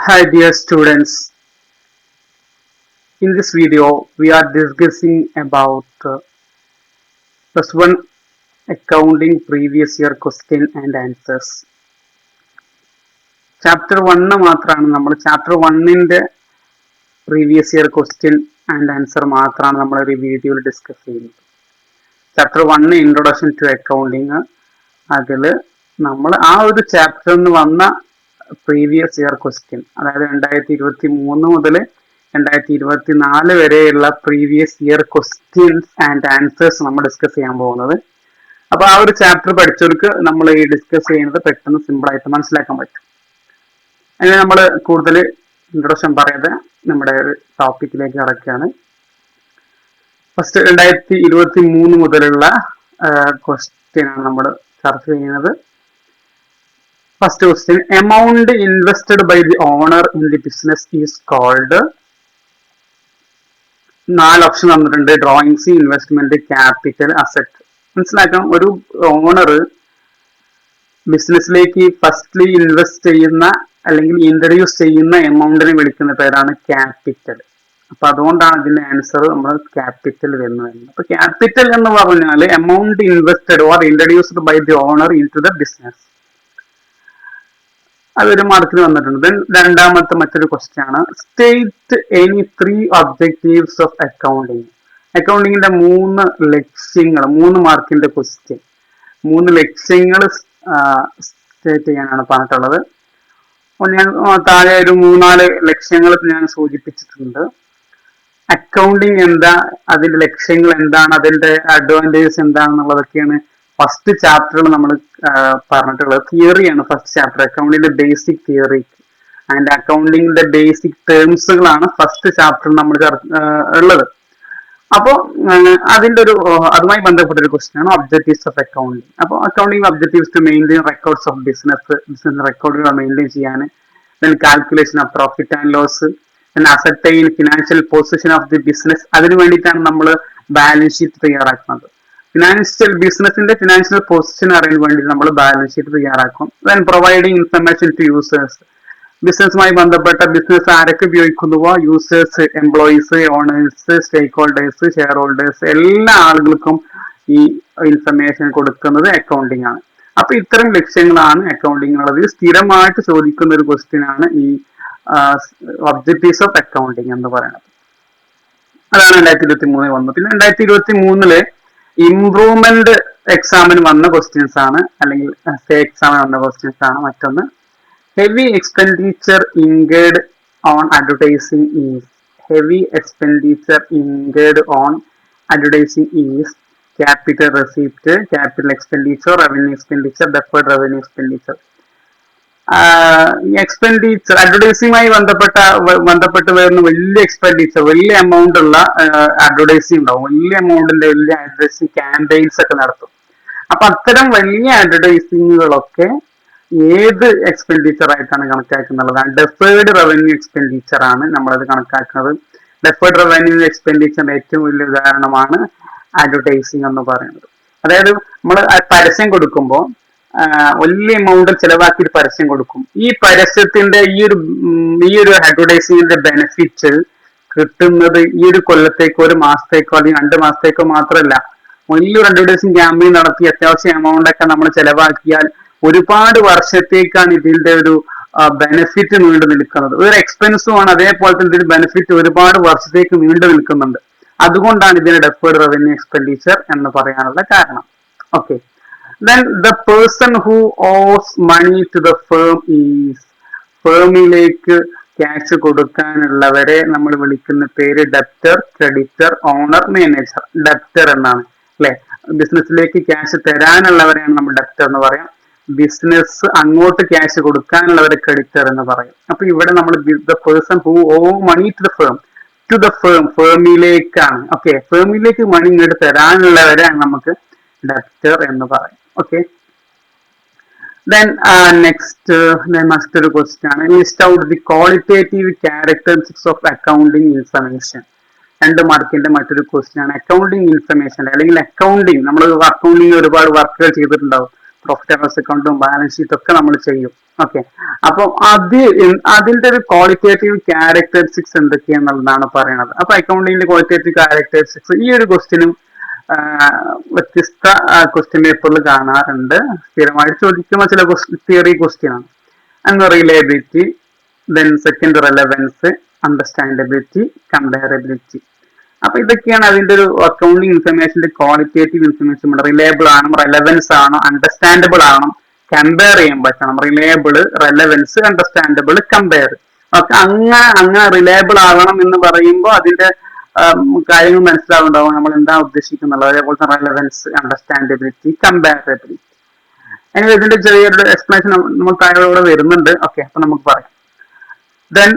Hi dear students. In this video we are discussing about uh, plus one accounting previous year question and answers. Chapter one മാത്രമാണ് നമ്മൾ chapter previous previous year question and answer മാത്രമാണ് നമ്മൾ ഒരു വീഡിയോയിൽ discuss ചെയ്യുന്നത് chapter one introduction to accounting അതിൽ നമ്മൾ ആ ഒരു ചാപ്റ്ററിൽ നിന്ന് വന്ന പ്രീവിയസ് ഇയർ ക്വസ്റ്റ്യൻ അതായത് രണ്ടായിരത്തി ഇരുപത്തി മൂന്ന് മുതൽ രണ്ടായിരത്തി ഇരുപത്തി നാല് വരെയുള്ള previous year questions and answers നമ്മൾ ഡിസ്കസ് ചെയ്യാൻ പോകുന്നത്. അപ്പൊ ആ ഒരു ചാപ്റ്റർ പഠിച്ചവർക്ക് നമ്മൾ ഈ ഡിസ്കസ് ചെയ്യുന്നത് പെട്ടെന്ന് സിമ്പിൾ ആയിട്ട് മനസ്സിലാക്കാൻ പറ്റും. അങ്ങനെ നമ്മൾ കൂടുതൽ ഇൻട്രൊഡക്ഷൻ പറയാതെ നമ്മുടെ ടോപ്പിക്കിലേക്ക് കടക്കുകയാണ് ഫസ്റ്റ് രണ്ടായിരത്തി ഇരുപത്തി മൂന്ന് മുതലുള്ള ക്വസ്റ്റ്യൻ ആണ് നമ്മൾ ചർച്ച ചെയ്യുന്നത്. First question amount invested by the owner in the business is called നാല് ഓപ്ഷൻ തന്നിട്ടുണ്ട്. ഡ്രോയിങ്സ് ഇൻവെസ്റ്റ്മെന്റ് ക്യാപിറ്റൽ അസറ്റ് മനസ്സിലാക്കാം ഒരു ഓണർ ബിസിനസ്സിലേക്ക് ഫസ്റ്റ്ലി ഇൻവെസ്റ്റ് ചെയ്യുന്ന അല്ലെങ്കിൽ ഇൻട്രൊഡ്യൂസ് ചെയ്യുന്ന എമൗണ്ടിനെ വിളിക്കുന്ന പേരാണ് ക്യാപിറ്റൽ അപ്പൊ അതുകൊണ്ടാണ് ഇതിന്റെ ആൻസർ നമ്മൾ ക്യാപിറ്റൽ എന്ന് പറയുന്നത്. അപ്പൊ ക്യാപിറ്റൽ എന്ന് പറഞ്ഞാൽ amount invested or introduced by the owner in to the business അതൊരു മാർക്കിന് വന്നിട്ടുണ്ട്. ദെൻ രണ്ടാമത്തെ മറ്റൊരു ക്വസ്റ്റ്യൻ ആണ്. State any three objectives of accounting അക്കൗണ്ടിങ്ങിന്റെ മൂന്ന് ലക്ഷ്യങ്ങൾ മൂന്ന് മാർക്കിന്റെ ക്വസ്റ്റ്യൻ മൂന്ന് ലക്ഷ്യങ്ങൾ സ്റ്റേറ്റ് ചെയ്യാനാണ് പറഞ്ഞിട്ടുള്ളത്. ഞാൻ താഴെ ഒരു മൂന്നാൽ ലക്ഷ്യങ്ങൾ ഞാൻ സൂചിപ്പിച്ചിട്ടുണ്ട്. അക്കൗണ്ടിങ് എന്താ? അതിന്റെ ലക്ഷ്യങ്ങൾ എന്താണ്? അതിന്റെ അഡ്വാന്റേജസ് എന്താണെന്നുള്ളതൊക്കെയാണ് ഫസ്റ്റ് ചാപ്റ്ററിൽ നമ്മൾ പറഞ്ഞിട്ടുള്ളത് തിയറിയാണ് ഫസ്റ്റ് ചാപ്റ്റർ അക്കൗണ്ടിന്റെ ബേസിക് തിയറി ആൻഡ് അക്കൗണ്ടിങ്ങിന്റെ ബേസിക് ടേംസുകളാണ് ഫസ്റ്റ് ചാപ്റ്ററിൽ നമ്മൾ ഉള്ളത്. അപ്പോൾ അതിന്റെ ഒരു അതുമായി ബന്ധപ്പെട്ട ഒരു ക്വസ്റ്റ്യൻ ആണ് ഒബ്ജക്റ്റീവ്സ് ഓഫ് അക്കൗണ്ടിങ് അപ്പോൾ accounting objectives to maintain records of business business റെക്കോർഡുകൾ മെയിന്റെയിൻ ചെയ്യാൻ then calculation of profit and loss ascertain financial position of the business അതിനു വേണ്ടിയിട്ടാണ് നമ്മൾ ബാലൻസ് ഷീറ്റ് തയ്യാറാക്കുന്നത്. ഫിനാൻഷ്യൽ ബിസിനസിന്റെ ഫിനാൻഷ്യൽ പൊസിഷൻ അറിയാൻ വേണ്ടി നമ്മൾ ബാലൻസ് ഷീറ്റ് തയ്യാറാക്കും. Then providing information to users ബിസിനസ്സുമായി ബന്ധപ്പെട്ട ബിസിനസ് ആരൊക്കെ ഉപയോഗിക്കുന്നുവോ? Users employees owners stakeholders shareholders എല്ലാ ആളുകൾക്കും ഈ ഇൻഫർമേഷൻ കൊടുക്കുന്നത് അക്കൗണ്ടിങ് ആണ്. അപ്പൊ ഇത്തരം ലക്ഷ്യങ്ങളാണ് അക്കൗണ്ടിംഗ് ഉള്ളത് സ്ഥിരമായിട്ട് ചോദിക്കുന്ന ഒരു ക്വസ്റ്റ്യൻ ആണ് ഈ ഒബ്ജക്റ്റീവ്സ് ഓഫ് അക്കൗണ്ടിങ് എന്ന് പറയുന്നത്. അതാണ് രണ്ടായിരത്തി ഇരുപത്തി മൂന്നിൽ വന്നത്. പിന്നെ രണ്ടായിരത്തി ഇരുപത്തി മൂന്നിൽ ഇംപ്രൂവ്മെന്റ് എക്സാമിന് വന്ന ക്വസ്റ്റ്യൻസ് ആണ് അല്ലെങ്കിൽ സ്റ്റേ എക്സാമിന് വന്ന ക്വസ്റ്റ്യൻസ് ആണ് മറ്റൊന്ന്. Heavy expenditure incurred on advertising is heavy expenditure incurred on advertising is capital receipt capital expenditure revenue expenditure deferred revenue expenditure expenditure അഡ്വർടൈസിങ്ങുമായി ബന്ധപ്പെട്ട ബന്ധപ്പെട്ട് വരുന്ന വലിയ എക്സ്പെൻഡിച്ചർ വലിയ എമൗണ്ട് ഉള്ള അഡ്വർടൈസിങ് ഉണ്ടാവും. വലിയ എമൗണ്ടിന്റെ വലിയ അഡ്വർടൈസിങ് ക്യാമ്പയിൻസ് ഒക്കെ നടത്തും. അപ്പൊ അത്തരം വലിയ അഡ്വർടൈസിങ്ങുകളൊക്കെ ഏത് എക്സ്പെൻഡിച്ചർ ആയിട്ടാണ് കണക്കാക്കുന്നുള്ളതാണ് ഡെഫേർഡ് റവന്യൂ എക്സ്പെൻഡിച്ചർ ആണ് നമ്മളത് കണക്കാക്കുന്നത്. ഡെഫേർഡ് റവന്യൂ എക്സ്പെൻഡിച്ചറിന്റെ ഏറ്റവും വലിയ ഉദാഹരണമാണ് അഡ്വർടൈസിങ് എന്ന് പറയുന്നത്. അതായത് നമ്മൾ പരസ്യം കൊടുക്കുമ്പോൾ വലിയ എമൗണ്ട് ചെലവാക്കി ഒരു പരസ്യം കൊടുക്കും. ഈ പരസ്യത്തിന്റെ ഈ ഒരു ഈ ഒരു അഡ്വർടൈസിങ്ങിന്റെ ബെനിഫിറ്റ് കിട്ടുന്നത് ഈ ഒരു കൊല്ലത്തേക്കോ ഒരു മാസത്തേക്കോ അല്ലെങ്കിൽ രണ്ട് മാസത്തേക്കോ മാത്രമല്ല വലിയൊരു അഡ്വർടൈസിങ് ക്യാമ്പയിൻ നടത്തി അത്യാവശ്യം എമൗണ്ട് ഒക്കെ നമ്മൾ ചെലവാക്കിയാൽ ഒരുപാട് വർഷത്തേക്കാണ് ഇതിന്റെ ഒരു ബെനിഫിറ്റ് നീണ്ടു നിൽക്കുന്നത്. ഒരു എക്സ്പെൻസുമാണ് അതേപോലെ തന്നെ ഇതിന്റെ ബെനിഫിറ്റ് ഒരുപാട് വർഷത്തേക്ക് നീണ്ടു നിൽക്കുന്നുണ്ട്. അതുകൊണ്ടാണ് ഇതിന് ഡെഫേർഡ് റവന്യൂ എക്സ്പെൻഡിച്ചർ എന്ന് പറയാനുള്ള കാരണം. Okay then the person who owes money to the firm is ഫേമിലേക്ക് cash കൊടുക്കാനുള്ളവരെ നമ്മൾ വിളിക്കുന്ന പേര് debtor creditor owner manager debtor എന്നാണ് അല്ലെ? ബിസിനസ്സിലേക്ക് ക്യാഷ് തരാനുള്ളവരെയാണ് നമ്മൾ ഡെപ്റ്റർ എന്ന് പറയാം. ബിസിനസ് അങ്ങോട്ട് ക്യാഷ് കൊടുക്കാനുള്ളവരെ ക്രെഡിറ്റർ എന്ന് പറയും. അപ്പൊ ഇവിടെ നമ്മൾ the person who owe money to the firm to the firm ഫേമിലേക്കാണ് okay ഫേമിലേക്ക് മണി ഇങ്ങോട്ട് തരാനുള്ളവരെ നമുക്ക് ഡെപ്റ്റർ എന്ന് പറയും. Okay next uh, the question question list out the qualitative characteristics of accounting information. രണ്ട് മാർക്കിന്റെ മറ്റൊരു ക്വസ്റ്റ്യൻ ആണ്. അക്കൗണ്ടിങ് ഇൻഫർമേഷൻ അല്ലെങ്കിൽ അക്കൗണ്ടിങ് നമ്മൾ അക്കൗണ്ടിങ് ഒരുപാട് വർക്കുകൾ ചെയ്തിട്ടുണ്ടാവും. പ്രോഫിറ്റ് ആൻഡ് ലോസ് അക്കൗണ്ടും ബാലൻസ് ഷീറ്റ് ഒക്കെ നമ്മൾ ചെയ്യും. ഓക്കെ അപ്പൊ അത് അതിന്റെ ഒരു ക്വാളിറ്റേറ്റീവ് ക്യാരക്ടറിസ്റ്റിക്സ് എന്തൊക്കെയാന്നുള്ളതാണ് പറയുന്നത് അപ്പൊ അക്കൗണ്ടിങ്ങിന്റെ ക്വാളിറ്റേറ്റീവ് ക്യാരക്ടറിസ്റ്റിക്സ് ഈ ഒരു ക്വസ്റ്റിനും വ്യത്യസ്ത ക്വസ്റ്റ്യൻ പേപ്പറിൽ കാണാറുണ്ട്. സ്ഥിരമായിട്ട് ചോദിക്കുന്ന ചില തിയറി ക്വസ്റ്റ്യൻ ആണ്. അന്ന് reliability then second relevance understandability comparability അപ്പൊ ഇതൊക്കെയാണ് അതിന്റെ ഒരു അക്കൗണ്ടിങ് ഇൻഫർമേഷന്റെ ക്വാളിറ്റേറ്റീവ് ഇൻഫർമേഷൻ റിലയബിൾ ആണോ റെലവൻസ് ആണോ അണ്ടർസ്റ്റാൻഡബിൾ ആണോ കമ്പയർ ചെയ്യാൻ പറ്റണം. Reliable relevance understandable compare okay അങ്ങനെ അങ്ങനെ റിലയബിൾ ആകണം എന്ന് പറയുമ്പോൾ അതിന്റെ കാര്യങ്ങൾ മനസ്സിലാവുണ്ടാവും. നമ്മൾ എന്താ ഉദ്ദേശിക്കുന്നുള്ളത്? അതേപോലെ തന്നെ റെലവൻസ് അണ്ടർസ്റ്റാൻഡബിലിറ്റി കമ്പാരബിലിറ്റി അങ്ങനെ ഇതിന്റെ ചെറിയൊരു എക്സ്പ്ലനേഷൻ നമ്മൾ താഴെ വരുന്നുണ്ട്. ഓക്കെ അപ്പൊ നമുക്ക് പറയാം. ദെൻ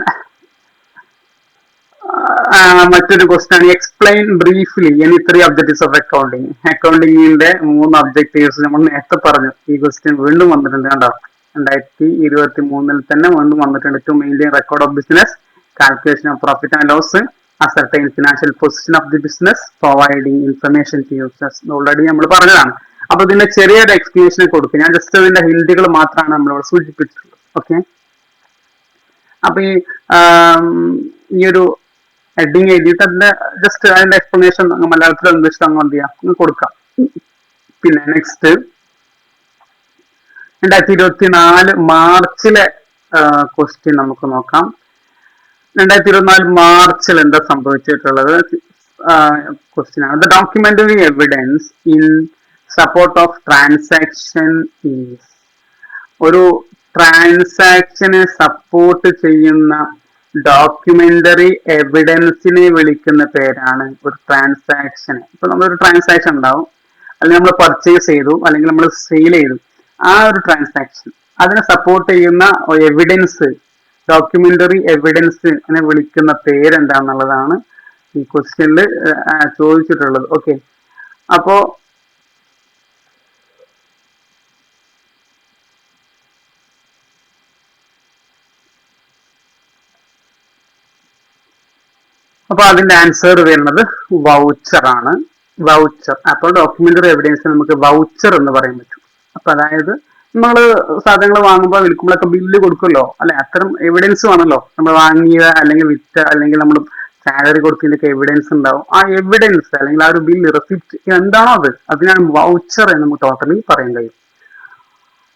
മറ്റൊരു ക്വസ്റ്റൻ ആണ്. Explain briefly any three objectives of accounting അക്കൗണ്ടിങ്ങിന്റെ മൂന്ന് ഒബ്ജക്റ്റീവ്സ് നമ്മൾ നേരത്തെ പറഞ്ഞു. ഈ ക്വസ്റ്റ്യൻ വീണ്ടും വന്നിട്ടുണ്ട് കണ്ടോ? രണ്ടായിരത്തി ഇരുപത്തി മൂന്നിൽ തന്നെ വീണ്ടും വന്നിട്ടുണ്ട്. To maintain record of business calculation of profit and loss ascertain financial position of the business providing information to users already നമ്മൾ പറഞ്ഞതാണ്. അപ്പൊ ഇതിന്റെ ചെറിയൊരു എക്സ്പ്ലനേഷൻ കൊടുക്കും. ഞാൻ ജസ്റ്റ് ഇതിന്റെ ഹിന്ദികൾ മാത്രമാണ് നമ്മളോട് സൂചിപ്പിച്ചിട്ടുള്ളത്. ഓക്കെ അപ്പൊ ഈ ഈ ഒരു ഹെഡിങ് എഴുതിയിട്ട് അതിന്റെ ജസ്റ്റ് അതിന്റെ എക്സ്പ്ലനേഷൻ മലയാളത്തിൽ ഇംഗ്ലീഷിൽ അങ്ങ് എന്ത് ചെയ്യാം? കൊടുക്കാം. പിന്നെ നെക്സ്റ്റ് രണ്ടായിരത്തി ഇരുപത്തി നാല് മാർച്ചിലെ ക്വസ്റ്റ്യൻ നമുക്ക് നോക്കാം. രണ്ടായിരത്തി ഇരുപത്തിനാല് മാർച്ചിൽ എന്താ സംഭവിച്ചിട്ടുള്ളത്? ക്വസ്റ്റ്യൻ ആണ് the documentary evidence in support of transaction is ഒരു ട്രാൻസാക്ഷനെ സപ്പോർട്ട് ചെയ്യുന്ന ഡോക്യുമെന്ററി എവിഡൻസിനെ വിളിക്കുന്ന പേരാണ് ഒരു ട്രാൻസാക്ഷൻ ഇപ്പൊ നമ്മളൊരു ട്രാൻസാക്ഷൻ ഉണ്ടാവും. അല്ലെങ്കിൽ നമ്മൾ പർച്ചേസ് ചെയ്തു അല്ലെങ്കിൽ നമ്മൾ സെയിൽ ചെയ്തു. ആ ഒരു ട്രാൻസാക്ഷൻ അതിനെ സപ്പോർട്ട് ചെയ്യുന്ന എവിഡൻസ് ഡോക്യുമെന്ററി എവിഡൻസ് എന്നെ വിളിക്കുന്ന പേരെന്താന്നുള്ളതാണ് ഈ ക്വസ്റ്റ്യനിൽ ചോദിച്ചിട്ടുള്ളത്. ഓക്കെ അപ്പോ അപ്പൊ അതിന്റെ ആൻസർ വരുന്നത് വൗച്ചർ ആണ്. വൗച്ചർ അപ്പോൾ ഡോക്യുമെന്ററി എവിഡൻസ് നമുക്ക് വൗച്ചർ എന്ന് പറയാൻ പറ്റും. അപ്പൊ അതായത് നമ്മൾ സാധനങ്ങൾ വാങ്ങുമ്പോൾ വിൽക്കുമ്പോഴൊക്കെ ബില്ല് കൊടുക്കുമല്ലോ അല്ലെ? അത്തരം എവിഡൻസ് ആണല്ലോ നമ്മൾ വാങ്ങിയ അല്ലെങ്കിൽ വിറ്റ അല്ലെങ്കിൽ നമ്മൾ സാലറി കൊടുത്തതിന്റെയൊക്കെ എവിഡൻസ് ഉണ്ടാവും. ആ എവിഡൻസ് അല്ലെങ്കിൽ ആ ഒരു ബില്ല് റെസിപ്റ്റ് എന്താണോ അത് അതിനാണ് വൗച്ചർ എന്ന് നമുക്ക് ടോട്ടലി പറയാൻ കഴിയും.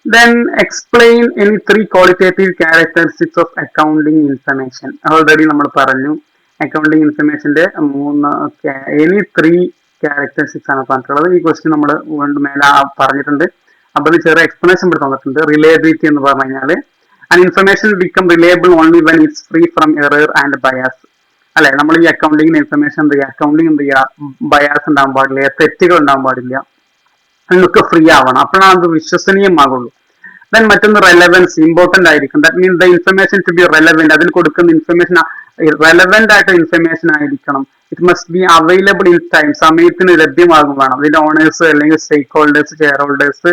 Then explain any three qualitative characteristics of accounting information already നമ്മൾ പറഞ്ഞു. അക്കൗണ്ടിങ് ഇൻഫർമേഷന്റെ മൂന്ന് എനി ത്രീ ക്യാരക്ടറിസ്റ്റിക്സ് ആണ് പറഞ്ഞിട്ടുള്ളത്. ഈ ക്വസ്റ്റ്യൻ നമ്മൾ വീണ്ടും മേലെ പറഞ്ഞിട്ടുണ്ട്. ഇത് ചെറിയ എക്സ്പ്ലനേഷൻ ഇവിടെ തന്നിട്ടുണ്ട്. റിലയബിലിറ്റി എന്ന് പറഞ്ഞു കഴിഞ്ഞാൽ and information become reliable only when it's free from error and bias അല്ലെ? നമ്മൾ ഈ അക്കൗണ്ടിങ്ങിന് ഇൻഫർമേഷൻ എന്ത് ചെയ്യുക? അക്കൗണ്ടിങ് എന്ത് ചെയ്യുക? ബയാസ് ഉണ്ടാകാൻ പാടില്ല. തെറ്റുകൾ ഉണ്ടാകാൻ പാടില്ല. അതിനൊക്കെ ഫ്രീ ആവണം. അപ്പോഴാണ് അത് വിശ്വസനീയമാകുള്ളൂ. ദെൻ മറ്റൊന്ന് റെലവൻസ് ഇമ്പോർട്ടന്റ് ആയിരിക്കും. That means the information to be relevant അതിൽ കൊടുക്കുന്ന ഇൻഫർമേഷൻ റെലവെന്റ് ആയിട്ട് ഇൻഫർമേഷൻ ആയിരിക്കണം. It must be available in time സമയത്തിന് ലഭ്യമാകും വേണം. അതിന്റെ ഓണേഴ്സ് അല്ലെങ്കിൽ സ്റ്റേക്ക് ഹോൾഡേഴ്സ് ഷെയർ ഹോൾഡേഴ്സ്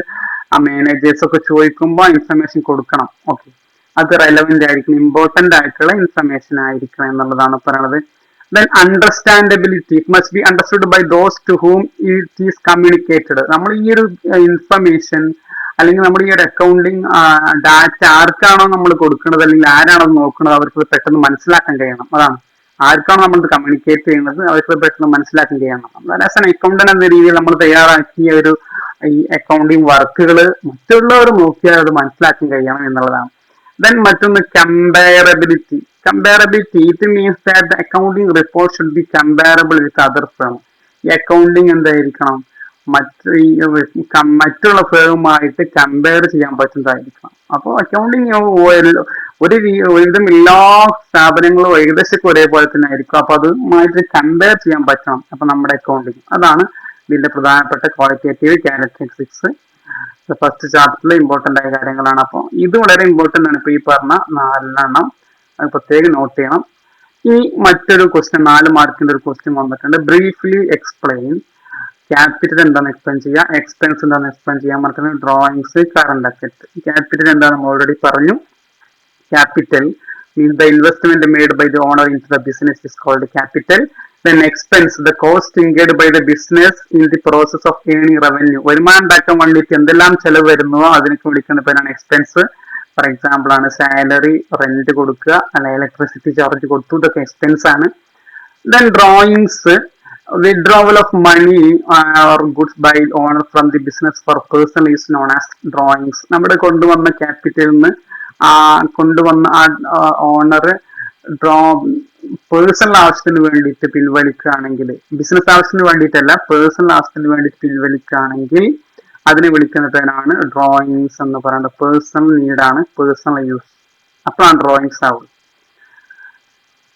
ആ മാനേജേഴ്സ് ഒക്കെ ചോദിക്കുമ്പോൾ ഇൻഫർമേഷൻ കൊടുക്കണം. ഓക്കെ അത് റെലവെന്റ് ആയിരിക്കണം ഇമ്പോർട്ടന്റ് ആയിട്ടുള്ള ഇൻഫർമേഷൻ ആയിരിക്കണം എന്നുള്ളതാണ് പറയുന്നത് then understandability it must be understood by those to whom it is communicated നമ്മൾ ഈ ഒരു ഇൻഫർമേഷൻ അല്ലെങ്കിൽ നമ്മൾ ഈ ഒരു അക്കൗണ്ടിങ് ഡാറ്റ ആർക്കാണോ നമ്മൾ കൊടുക്കുന്നത് അല്ലെങ്കിൽ ആരാണോ നോക്കുന്നത് അവർക്ക് പെട്ടെന്ന് മനസ്സിലാക്കാൻ കഴിയണം. അതാണ്. ആർക്കാണോ നമ്മൾ കമ്മ്യൂണിക്കേറ്റ് ചെയ്യുന്നത് അവർക്ക് പെട്ടെന്ന് മനസ്സിലാക്കാൻ കഴിയണം. അക്കൗണ്ടന്റ് എന്ന രീതിയിൽ നമ്മൾ തയ്യാറാക്കിയ ഒരു ഈ അക്കൗണ്ടിങ് വർക്കുകൾ മറ്റുള്ളവർ നോക്കിയാൽ അത് മനസ്സിലാക്കാൻ കഴിയണം എന്നുള്ളതാണ്. ദെൻ മറ്റൊന്ന് comparability comparability it means that the accounting report should be comparable with other firm ഈ അക്കൗണ്ടിങ് എന്തായിരിക്കണം? മറ്റ് ഈ മറ്റുള്ള ഫേമുമായിട്ട് കമ്പയർ ചെയ്യാൻ പറ്റുന്നതായിരിക്കണം. അപ്പോൾ അക്കൗണ്ടിങ് ഒരു ഒരുവിധം എല്ലാ സ്ഥാപനങ്ങളും ഏകദേശം ഒരേപോലെ തന്നെ ആയിരിക്കും. അപ്പൊ അതുമായിട്ട് കമ്പയർ ചെയ്യാൻ പറ്റണം. അപ്പൊ നമ്മുടെ അക്കൗണ്ടിങ് അതാണ് ഇതിന്റെ പ്രധാനപ്പെട്ട ക്വാളിറ്റേറ്റീവ് ക്യാരക്ടറിസ്റ്റിക്സ് ഫസ്റ്റ് ചാപ്റ്ററിൽ ഇമ്പോർട്ടന്റ് ആയ കാര്യങ്ങളാണ്. അപ്പോൾ ഇത് വളരെ ഇമ്പോർട്ടന്റ് ആണ്. ഇപ്പൊ ഈ പറഞ്ഞ നാലെണ്ണം പ്രത്യേകം നോട്ട് ചെയ്യണം. ഈ മറ്റൊരു ക്വസ്റ്റ്യൻ നാല് മാർക്കിന്റെ ഒരു ക്വസ്റ്റ്യൻ വന്നിട്ടുണ്ട്. ബ്രീഫ്ലി എക്സ്പ്ലെയിൻ ക്യാപിറ്റൽ എന്താണ് എക്സ്പ്ലെയിൻ ചെയ്യുക എക്സ്പെൻസ് എന്താണ് എക്സ്പ്ലെയിൻ ചെയ്യാൻ മറക്കുന്നത് ഡ്രോയിങ്സ് കറണ്ട് അക്കറ്റ് ക്യാപിറ്റൽ എന്താണ് ഓൾറെഡി പറഞ്ഞു. Capital means the investment made by the owner in the business is called capital then expense the cost incurred by the business in the process of earning revenue വരുമാനം ഉണ്ടാക്കാൻ വേണ്ടിയിട്ട് എന്തെല്ലാം ചെലവ് വരുന്നുവോ അതിനൊക്കെ വിളിക്കുന്ന പേരാണ് എക്സ്പെൻസ് ഫോർ എക്സാമ്പിൾ ആണ് salary rent കൊടുക്കുക അല്ലെ ഇലക്ട്രിസിറ്റി ചാർജ് കൊടുത്തു ഇതൊക്കെ എക്സ്പെൻസ് ആണ് then drawings withdrawal of money or goods by owner from the business for personal is known as drawings നമ്മുടെ കൊണ്ടുവന്ന ക്യാപിറ്റലിൽ നിന്ന് കൊണ്ടുവന്ന ആ ഓണർ ഡ്രോ പേഴ്സണൽ ആവശ്യത്തിന് വേണ്ടിയിട്ട് പിൻവലിക്കുകയാണെങ്കിൽ ബിസിനസ് ആവശ്യത്തിന് വേണ്ടിയിട്ടല്ല പേഴ്സണൽ ആവശ്യത്തിന് വേണ്ടിയിട്ട് പിൻവലിക്കുകയാണെങ്കിൽ അതിനെ വിളിക്കുന്ന പേരാണ് ഡ്രോയിങ്സ് എന്ന് പറയുന്നത്. പേഴ്സണൽ നീഡാണ് പേഴ്സണൽ യൂസ് അപ്പോഴാണ് ഡ്രോയിങ്സ് ആവുക.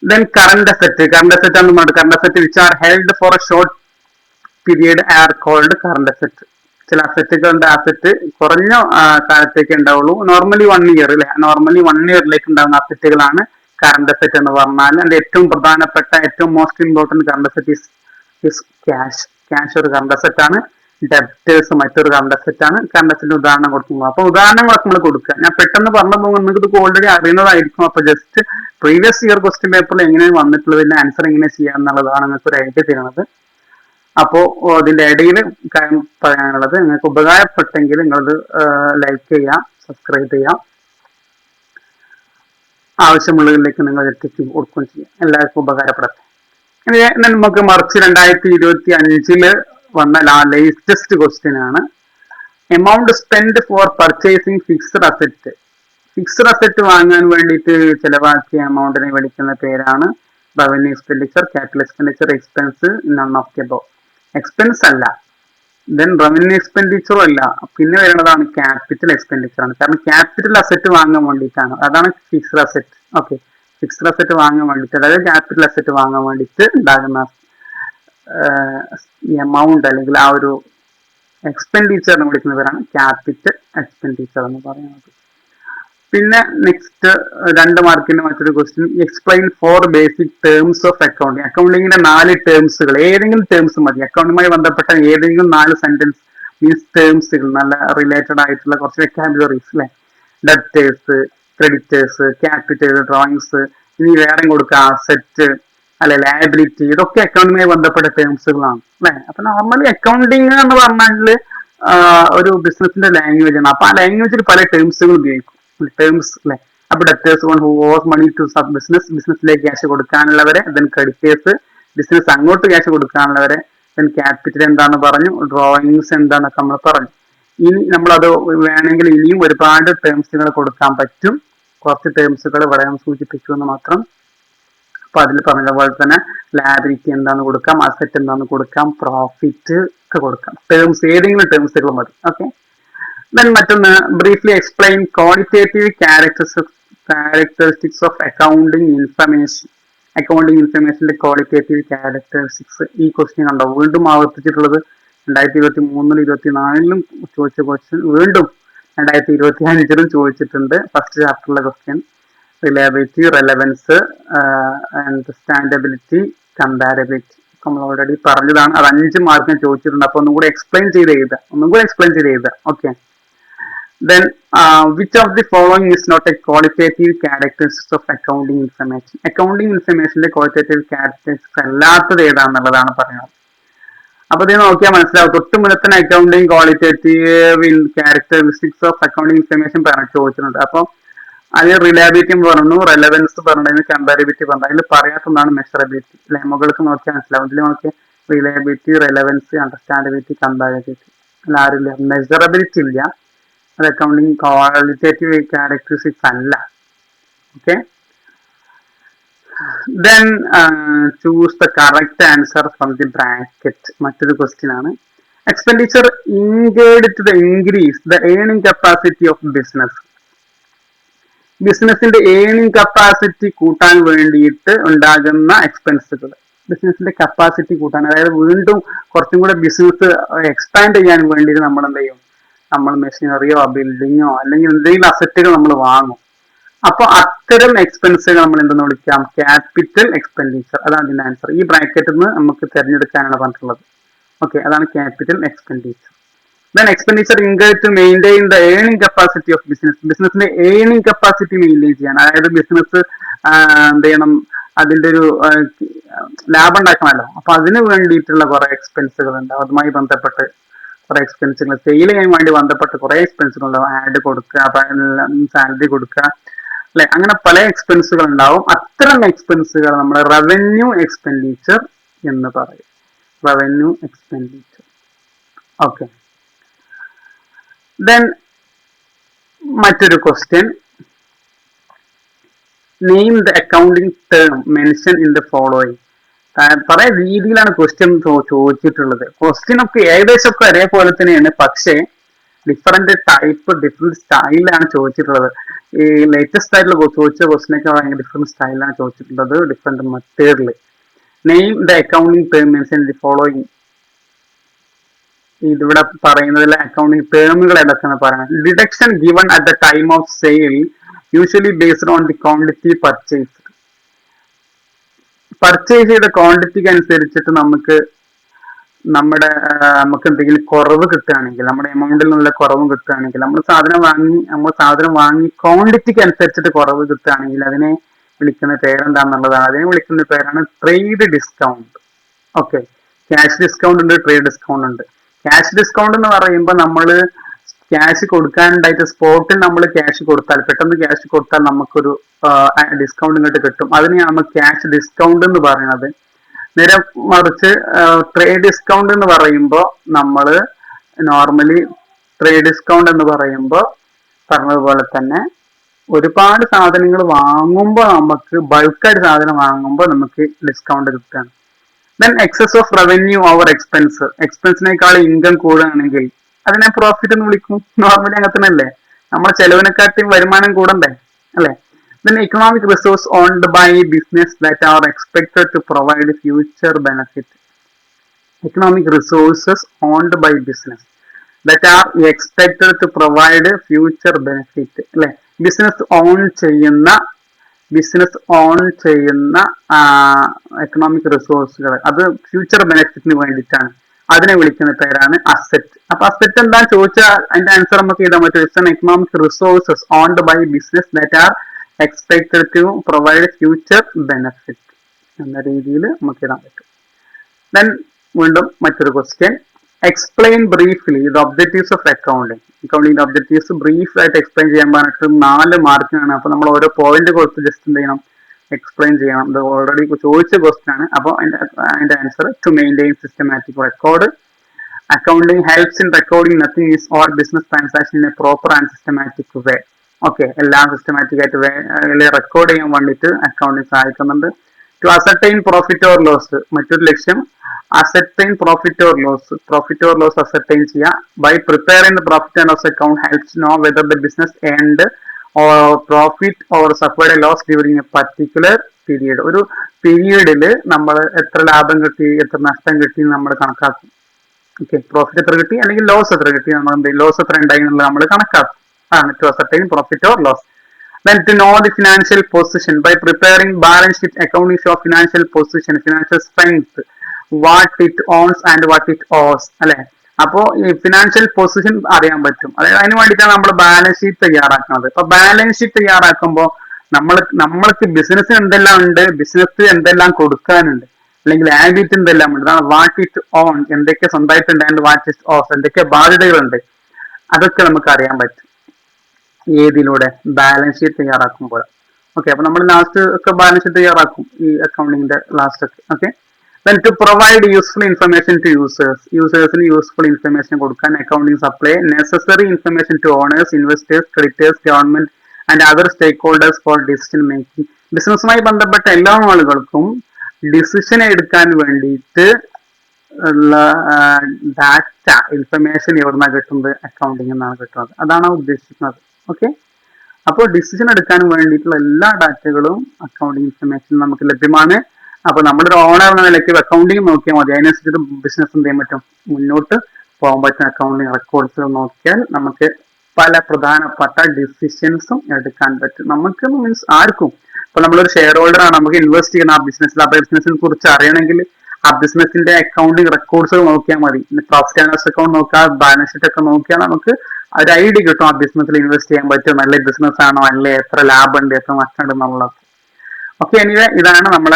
Then current asset current asset എന്ന് പറഞ്ഞിട്ട് current asset which are held for a short period are called current asset ചില അസറ്റുകളുടെ അസറ്റ് കുറഞ്ഞ കാലത്തേക്ക് ഉണ്ടാവുള്ളൂ. നോർമലി വൺ ഇയർ അല്ലെ നോർമലി വൺ ഇയറിലേക്ക് ഉണ്ടാകുന്ന അസറ്റുകളാണ് കറണ്ട് അസറ്റ് എന്ന് പറഞ്ഞാൽ അതിന്റെ ഏറ്റവും പ്രധാനപ്പെട്ട ഏറ്റവും most important current asset is is cash cash ഒരു കറണ്ട് അസറ്റ് ആണ്. ഡെപ്റ്റേഴ്സ് മറ്റൊരു കറണ്ട് അസറ്റ് ആണ്. കറണ്ട് അസറ്റ് ഉദാഹരണം കൊടുക്കുന്നത് അപ്പൊ ഉദാഹരണങ്ങളൊക്കെ നമ്മൾ കൊടുക്കുക. ഞാൻ പെട്ടെന്ന് പറഞ്ഞു പോകുമ്പോൾ നിങ്ങൾക്ക് ഇത് ഓൾറെഡി അറിയുന്നതായിരിക്കും. അപ്പൊ ജസ്റ്റ് പ്രീവിയസ് ഇയർ ക്വസ്റ്റ്യൻ പേപ്പറിൽ എങ്ങനെയാണ് വന്നിട്ടുള്ളതിന്റെ ആൻസർ എങ്ങനെ ചെയ്യാം എന്നുള്ളതാണ് നിങ്ങൾക്ക് ഒരു ഐഡിയ തരുന്നത്. അപ്പോ അതിന്റെ ഇടയിൽ പറയാനുള്ളത് നിങ്ങൾക്ക് ഉപകാരപ്പെട്ടെങ്കിൽ നിങ്ങളത് ലൈക്ക് ചെയ്യാം സബ്സ്ക്രൈബ് ചെയ്യാം. ആവശ്യമുള്ളതിലേക്ക് നിങ്ങൾ എത്തിച്ചു കൊടുക്കുകയും ചെയ്യാം. എല്ലാവർക്കും ഉപകാരപ്പെടട്ടെ. നമുക്ക് മറിച്ച് രണ്ടായിരത്തി ഇരുപത്തി അഞ്ചിൽ വന്ന ലേറ്റസ്റ്റ് ക്വസ്റ്റ്യൻ ആണ്. Amount spend for purchasing fixed asset fixed asset വാങ്ങാൻ വേണ്ടിയിട്ട് ചിലവാക്കിയ എമൗണ്ടിനെ വിളിക്കുന്ന പേരാണ് revenue expenditure capital expenditure expense none of the expense അല്ല. ദെൻ റവന്യൂ എക്സ്പെൻഡിച്ചറും അല്ല. പിന്നെ വരുന്നതാണ് ക്യാപിറ്റൽ എക്സ്പെൻഡിച്ചർ ആണ്. കാരണം ക്യാപിറ്റൽ അസറ്റ് വാങ്ങാൻ വേണ്ടിയിട്ടാണ്. അതാണ് fixed asset okay fixed asset വാങ്ങാൻ വേണ്ടിയിട്ട് അതായത് ക്യാപിറ്റൽ അസറ്റ് വാങ്ങാൻ വേണ്ടിയിട്ട് ഉണ്ടാകുന്ന എമൗണ്ട് അല്ലെങ്കിൽ ആ ഒരു എക്സ്പെൻഡിച്ചർ എന്ന് വിളിക്കുന്നവരാണ് ക്യാപിറ്റൽ എക്സ്പെൻഡിച്ചർ എന്ന് പറയുന്നത്. പിന്നെ നെക്സ്റ്റ് രണ്ട് മാർക്കിന്റെ മറ്റൊരു question explain four basic terms of accounting അക്കൗണ്ടിങ്ങിന്റെ നാല് ടേംസുകൾ ഏതെങ്കിലും ടേംസ് മതി. അക്കൗണ്ടുമായി ബന്ധപ്പെട്ട ഏതെങ്കിലും നാല് സെന്റൻസ് മീൻസ് ടേംസുകൾ നല്ല റിലേറ്റഡ് ആയിട്ടുള്ള കുറച്ച് വെക്കാബുലറീസ് അല്ലെ ഡെപ്റ്റേഴ്സ് ക്രെഡിറ്റേഴ്സ് ക്യാപിറ്റൽ ഡ്രോയിങ്സ് ഇനി വേറെ കൊടുക്കുക അസെറ്റ് അല്ലെ ലയബിലിറ്റി ഇതൊക്കെ അക്കൗണ്ടുമായി ബന്ധപ്പെട്ട ടേംസുകളാണ് അല്ലെ അപ്പൊ നോർമലി അക്കൗണ്ടിങ് എന്ന് പറഞ്ഞാൽ ഒരു ബിസിനസിന്റെ ലാംഗ്വേജ് ആണ്. അപ്പൊ ആ ലാംഗ്വേജിൽ പല ടേംസുകൾ ഉപയോഗിക്കും. ടേംസ് അല്ലെ അപ്പൊ debtors one who owes money to sub business ബിസിനസ്സിലേക്ക് ക്യാഷ് കൊടുക്കാനുള്ളവരെ ദെൻ ക്രെഡിറ്റേഴ്സ് ബിസിനസ് അങ്ങോട്ട് ക്യാഷ് കൊടുക്കാനുള്ളവരെ ദെൻ ക്യാപിറ്റൽ എന്താന്ന് പറഞ്ഞു ഡ്രോയിങ്സ് എന്താന്നൊക്കെ നമ്മൾ പറഞ്ഞു. ഇനി നമ്മളത് വേണമെങ്കിൽ ഇനിയും ഒരുപാട് ടേംസുകൾ കൊടുക്കാൻ പറ്റും. കുറച്ച് ടേംസുകൾ ഇവിടെ ഞാൻ സൂചിപ്പിച്ചു എന്ന് മാത്രം. അപ്പൊ അതിൽ പറഞ്ഞ പോലെ തന്നെ ലാബിലിറ്റി എന്താന്ന് കൊടുക്കാം അസറ്റ് എന്താന്ന് കൊടുക്കാം പ്രോഫിറ്റ് ഒക്കെ കൊടുക്കാം. ടേംസ് ഏതെങ്കിലും ടേംസുകൾ മതി. ഓക്കെ ദെൻ മറ്റൊന്ന് briefly explain qualitative characteristics characteristics of accounting information accounting ഇൻഫർമേഷന്റെ qualitative characteristics ഈ ക്വസ്റ്റ്യൻ ഉണ്ടോ വീണ്ടും ആവർത്തിച്ചിട്ടുള്ളത് രണ്ടായിരത്തി ഇരുപത്തി മൂന്നിലും ഇരുപത്തി നാലിലും ചോദിച്ച ക്വസ്റ്റ്യൻ വീണ്ടും രണ്ടായിരത്തി ഇരുപത്തി അഞ്ചിലും ചോദിച്ചിട്ടുണ്ട് first ചാപ്റ്ററിലെ question reliability relevance and standability comparability നമ്മൾ ഓൾറെഡി പറഞ്ഞതാണ്. അത് അഞ്ച് മാർക്കിന് ചോദിച്ചിട്ടുണ്ട്. അപ്പൊ ഒന്നും കൂടി എക്സ്പ്ലെയിൻ ചെയ്ത് എഴുതുക. ഒന്നും കൂടി എക്സ്പ്ലെയിൻ ചെയ്ത് എഴുതുക. Okay then uh, which of the following is not a qualitative characteristics of accounting information? Accounting information qualitative characteristics അല്ലാത്തത് ഏതാണെന്നുള്ളതാണ് പറയുന്നത്. അപ്പൊ ഇത് നോക്കിയാൽ മനസ്സിലാവും. തൊട്ട് മുന്നത്തന്നെ accounting qualitative characteristics of accounting information പറഞ്ഞു ചോദിച്ചിട്ടുണ്ട്. അപ്പൊ അതിൽ റിലയബിലിറ്റി പറഞ്ഞു റെലവൻസ് പറഞ്ഞു കമ്പാരിബിലിറ്റി പറഞ്ഞു. അതിൽ പറയാത്തതാണ് മെഷറബിലിറ്റി അല്ലെ? മുകൾക്ക് നോക്കിയാൽ മനസ്സിലാവും. ഇതിൽ നോക്കിയാൽ റിലയബിലിറ്റി റെലവൻസ് അണ്ടർസ്റ്റാൻഡബിലിറ്റി കമ്പാരിബിലിറ്റി അല്ല ആരില്ല മെഷറബിലിറ്റി ഇല്ല. അത് അക്കൗണ്ടിങ് ക്വാളിറ്റേറ്റീവ് ക്യാരക്ടറിസ്റ്റിക്സ് അല്ല. Okay then choose the correct answer from the bracket മറ്റൊരു ക്വസ്റ്റ്യൻ ആണ്. Expenditure incurred to the increase the earning capacity of business ബിസിനസിന്റെ ഏണിംഗ് കപ്പാസിറ്റി കൂട്ടാൻ വേണ്ടിയിട്ട് ഉണ്ടാകുന്ന എക്സ്പെൻസുകൾ ബിസിനസിന്റെ കപ്പാസിറ്റി കൂട്ടാൻ അതായത് വീണ്ടും കുറച്ചും കൂടെ ബിസിനസ് എക്സ്പാൻഡ് ചെയ്യാൻ വേണ്ടിയിട്ട് നമ്മൾ എന്ത് ചെയ്യും? നമ്മൾ മെഷീനറിയോ ബിൽഡിങ്ങോ അല്ലെങ്കിൽ എന്തെങ്കിലും അസറ്റുകൾ നമ്മൾ വാങ്ങും. അപ്പൊ അത്തരം എക്സ്പെൻസുകൾ നമ്മൾ എന്തെന്ന് വിളിക്കാം? ക്യാപിറ്റൽ എക്സ്പെൻഡിച്ചർ അതാണ് ഇതിന്റെ ആൻസർ ഈ ബ്രാക്കറ്റിൽ നിന്ന് നമുക്ക് തിരഞ്ഞെടുക്കാനാണ് പറഞ്ഞിട്ടുള്ളത്. ഓക്കെ അതാണ് capital expenditure then expenditure incur to maintain the earning capacity of business ബിസിനസിന്റെ ഏണിംഗ് കപ്പാസിറ്റി മെയിന്റെയിൻ ചെയ്യാൻ. അതായത് ബിസിനസ് എന്ത് ചെയ്യണം? അതിന്റെ ഒരു ലാഭം ഉണ്ടാക്കണമല്ലോ. അപ്പൊ അതിന് വേണ്ടിയിട്ടുള്ള കുറെ എക്സ്പെൻസുകൾ ഉണ്ട്. അതുമായി ബന്ധപ്പെട്ട് കുറെ എക്സ്പെൻസുകൾ ചെയ്യാൻ വേണ്ടി ബന്ധപ്പെട്ട് കുറെ എക്സ്പെൻസുകൾ ആഡ് കൊടുക്കുക സാലറി കൊടുക്കുക. അല്ലെ? അങ്ങനെ പല എക്സ്പെൻസുകൾ ഉണ്ടാവും. അത്തരം എക്സ്പെൻസുകൾ നമ്മൾ റവന്യൂ എക്സ്പെൻഡിച്ചർ എന്ന് പറയും. റവന്യൂ എക്സ്പെൻഡിച്ചർ ഓക്കെ ദെൻ മറ്റൊരു question name the accounting term mention in the following പല രീതിയിലാണ് ക്വസ്റ്റ്യൻ ചോദിച്ചിട്ടുള്ളത്. ക്വസ്റ്റ്യൻ ഒക്കെ ഏകദേശം ഒക്കെ ഒരേപോലെ തന്നെയാണ്. പക്ഷേ ഡിഫറെന്റ് ടൈപ്പ് ഡിഫറെന്റ് സ്റ്റൈലിലാണ് ചോദിച്ചിട്ടുള്ളത്. ഈ ലേറ്റസ്റ്റ് ആയിട്ടുള്ള ചോദിച്ച ക്വസ്റ്റിനൊക്കെ ഭയങ്കര ഡിഫറെന്റ് സ്റ്റൈലിലാണ് ചോദിച്ചിട്ടുള്ളത്. ഡിഫറെന്റ് മെത്തേഡിൽ name the accounting term and the following ഇതിവിടെ പറയുന്നതിൽ അക്കൗണ്ടിങ് ടേമുകൾ ഏതൊക്കെയാണ് പറയുന്നത് deduction given at the time of sale usually based on the quantity purchase purchase ചെയ്ത ക്വാണ്ടിറ്റിക്ക് അനുസരിച്ചിട്ട് നമുക്ക് നമ്മുടെ നമുക്ക് എന്തെങ്കിലും കുറവ് കിട്ടുകയാണെങ്കിൽ നമ്മുടെ എമൗണ്ടിൽ നിന്നുള്ള കുറവ് കിട്ടുകയാണെങ്കിൽ നമ്മൾ സാധനം വാങ്ങി നമ്മൾ സാധനം വാങ്ങി ക്വാണ്ടിറ്റിക്ക് അനുസരിച്ചിട്ട് കുറവ് കിട്ടുകയാണെങ്കിൽ അതിനെ വിളിക്കുന്ന പേരെന്താണെന്നുള്ളതാണ് അതിനെ വിളിക്കുന്ന പേരാണ് trade discount okay cash discount ഉണ്ട് ട്രേഡ് ഡിസ്കൗണ്ട് ഉണ്ട്. ക്യാഷ് ഡിസ്കൗണ്ട് എന്ന് പറയുമ്പോൾ നമ്മൾ ക്യാഷ് കൊടുക്കാനുണ്ടായിട്ട് സ്പോട്ടിൽ നമ്മൾ ക്യാഷ് കൊടുത്താൽ പെട്ടെന്ന് ക്യാഷ് കൊടുത്താൽ നമുക്കൊരു ഡിസ്കൗണ്ട് ഇങ്ങോട്ട് കിട്ടും. അതിനെയാണ് നമ്മൾ ക്യാഷ് ഡിസ്കൗണ്ട് എന്ന് പറയുന്നത്. നേരെ മറിച്ച് ട്രേഡ് ഡിസ്കൗണ്ട് എന്ന് പറയുമ്പോൾ നമ്മൾ നോർമലി ട്രേഡ് ഡിസ്കൗണ്ട് എന്ന് പറയുമ്പോൾ പറഞ്ഞതുപോലെ തന്നെ ഒരുപാട് സാധനങ്ങൾ വാങ്ങുമ്പോൾ നമുക്ക് ബൾക്കായിട്ട് സാധനം വാങ്ങുമ്പോൾ നമുക്ക് ഡിസ്കൗണ്ട് കിട്ടുകയാണ്. Then excess of revenue over expense എക്സ്പെൻസിനേക്കാൾ income കൂടുകയാണെങ്കിൽ അതിനെ പ്രോഫിറ്റ് എന്ന് വിളിക്കും. നോർമലി അങ്ങനെ അല്ലേ നമ്മളെ ചെലവിനെക്കാട്ടിയും വരുമാനം കൂടണ്ടേ? അല്ലേ? അല്ലെ economic resource owned by business that are expected to provide future benefit economic resources owned by business that are expected to provide future benefit അല്ലെ? ബിസിനസ് ഓൺ ചെയ്യുന്ന ബിസിനസ് ഓൺ ചെയ്യുന്ന എക്കണോമിക് റിസോഴ്സുകൾ അത് ഫ്യൂച്ചർ ബെനഫിറ്റിന് വേണ്ടിയിട്ടാണ്. അതിനെ വിളിക്കുന്ന പേരാണ് അസെറ്റ്. അപ്പൊ അസെറ്റ് എന്താ ചോദിച്ചാൽ അതിന്റെ ആൻസർ നമുക്ക് ചെയ്താൽ പറ്റും. It's economic resources owned by business that are expected to provide future benefit എന്ന രീതിയിൽ നമുക്ക് ഇടാൻ പറ്റും. ദെൻ വീണ്ടും മറ്റൊരു question explain briefly the objectives of accounting അക്കൗണ്ടിങ്ങിന്റെ objectives brief ആയിട്ട് എക്സ്പ്ലെയിൻ ചെയ്യാൻ പറഞ്ഞിട്ട് നാല് മാർക്കിനാണ് അപ്പൊ നമ്മൾ ഓരോ പോയിന്റ് കൊടുത്ത് ജസ്റ്റ് എന്ത് ചെയ്യണം? എക്സ്പ്ലെയിൻ ചെയ്യണം ഇത് ഓൾറെഡി ചോദിച്ച ക്വസ്റ്റൻ ആണ്. അപ്പോൾ അതിന്റെ answer to maintain systematic record accounting helps in recording nothing is or business transaction in a proper and systematic way okay എല്ലാം സിസ്റ്റമാറ്റിക് ആയിട്ട് റെക്കോർഡ് ചെയ്യാൻ വേണ്ടിയിട്ട് അക്കൗണ്ടിങ് സഹായിക്കുന്നുണ്ട്. To ascertain profit or loss മറ്റൊരു ലക്ഷ്യം ascertain profit or loss profit or loss ascertain ചെയ്യുക by preparing the profit and loss account helps know whether the business end or profit or suffered a loss during a particular period ഒരു പീരീഡിൽ നമ്മൾ എത്ര ലാഭം കിട്ടി എത്ര നഷ്ടം കിട്ടി നമ്മൾ കണക്കാക്കും. ഓക്കെ പ്രോഫിറ്റ് എത്ര കിട്ടി അല്ലെങ്കിൽ ലോസ് എത്ര കിട്ടി നമ്മൾ എന്ത് ലോസ് എത്ര ഉണ്ടായി എന്നുള്ളത് നമ്മൾ കണക്കാക്കും. ആണ് to ascertain profit or loss then to know the financial position by preparing balance sheet accounting show financial position financial strength. What it owns and what it owes അല്ലെ? അപ്പോ ഈ ഫിനാൻഷ്യൽ പൊസിഷൻ അറിയാൻ പറ്റും. അതായത് അതിന് വേണ്ടിയിട്ടാണ് നമ്മൾ ബാലൻസ് ഷീറ്റ് തയ്യാറാക്കുന്നത്. അപ്പൊ ബാലൻസ് ഷീറ്റ് തയ്യാറാക്കുമ്പോൾ നമ്മൾ നമ്മൾക്ക് ബിസിനസ് എന്തെല്ലാം ഉണ്ട് ബിസിനസ് എന്തെല്ലാം കൊടുക്കാനുണ്ട് അല്ലെങ്കിൽ ലാബിറ്റ് എന്തെല്ലാം ഉണ്ട് വാട്ട് ഇറ്റ് ഓൺ എന്തൊക്കെ സ്വന്തമായിട്ടുണ്ട് ആൻഡ് വാട്ട് ഇറ്റ് ഓഫ് എന്തൊക്കെ ബാധ്യതകളുണ്ട് അതൊക്കെ നമുക്ക് അറിയാൻ പറ്റും. ഏതിലൂടെ ബാലൻസ് ഷീറ്റ് തയ്യാറാക്കുമ്പോൾ ഓക്കെ അപ്പൊ നമ്മൾ ലാസ്റ്റ് ഒക്കെ ബാലൻസ് ഷീറ്റ് തയ്യാറാക്കും ഈ അക്കൗണ്ടിങ്ങിന്റെ ലാസ്റ്റ് ഒക്കെ. Okay then to provide useful information to users. യൂസേഴ്സിന് യൂസ്ഫുൾ ഇൻഫർമേഷൻ കൊടുക്കാൻ accounting supply necessary information to owners investors creditors government and other stakeholders for decision making ബിസിനസ്സുമായി ബന്ധപ്പെട്ട എല്ലാ ആളുകൾക്കും ഡിസിഷൻ എടുക്കാൻ വേണ്ടിയിട്ട് ഉള്ള ഡാറ്റ ഇൻഫർമേഷൻ എവിടുന്നാണ് കിട്ടുന്നത്? അക്കൗണ്ടിങ് എന്നാണ് കിട്ടുന്നത്. അതാണ് ഉദ്ദേശിക്കുന്നത്. ഓക്കെ അപ്പോൾ ഡിസിഷൻ എടുക്കാൻ വേണ്ടിയിട്ടുള്ള എല്ലാ ഡാറ്റകളും അക്കൗണ്ടിങ് ഇൻഫർമേഷൻ നമുക്ക് ലഭ്യമാണ്. അപ്പൊ നമ്മുടെ ഒരു ഓണർ എന്ന നിലയ്ക്ക് അക്കൗണ്ടിങ് നോക്കിയാൽ മതി. അതിനനുസരിച്ച് ബിസിനസ് എന്ത് ചെയ്യാൻ പറ്റും? മുന്നോട്ട് പോകാൻ പറ്റും അക്കൗണ്ടിങ് റെക്കോർഡ്സ് നോക്കിയാൽ നമുക്ക് പല പ്രധാനപ്പെട്ട ഡിസിഷൻസും എടുക്കാൻ പറ്റും. നമുക്ക് മീൻസ് ആർക്കും. ഇപ്പൊ നമ്മളൊരു ഷെയർ ഹോൾഡർ ആണ്. നമുക്ക് ഇൻവെസ്റ്റ് ചെയ്യണം ആ ബിസിനസ്സിൽ ആ ബിസിനസിനെ കുറിച്ച് അറിയണമെങ്കിൽ ആ ബിസിനസിന്റെ അക്കൗണ്ടിങ് റെക്കോർഡ്സ് നോക്കിയാൽ മതി. പ്രോഫിറ്റ് ആൻഡ് ലോസ് അക്കൗണ്ട് നോക്കുക ബാലൻസ് ഷീറ്റ് ഒക്കെ നോക്കിയാൽ നമുക്ക് ഒരു ഐഡിയ കിട്ടും ആ ബിസിനസ്സിൽ ഇൻവെസ്റ്റ് ചെയ്യാൻ പറ്റും. നല്ല ബിസിനസ് ആണോ? അല്ലെ? എത്ര ലാഭം ഉണ്ട്? എത്ര നഷ്ടമുണ്ട് എന്നുള്ളത് ഓക്കെ എനിവേ ഇതാണ് നമ്മൾ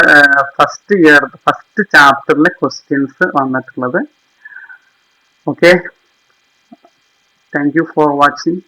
ഫസ്റ്റ് ഇയർ ഫസ്റ്റ് ചാപ്റ്ററിലെ ക്വസ്റ്റ്യൻസ് വന്നിട്ടുള്ളത്. Okay thank you for watching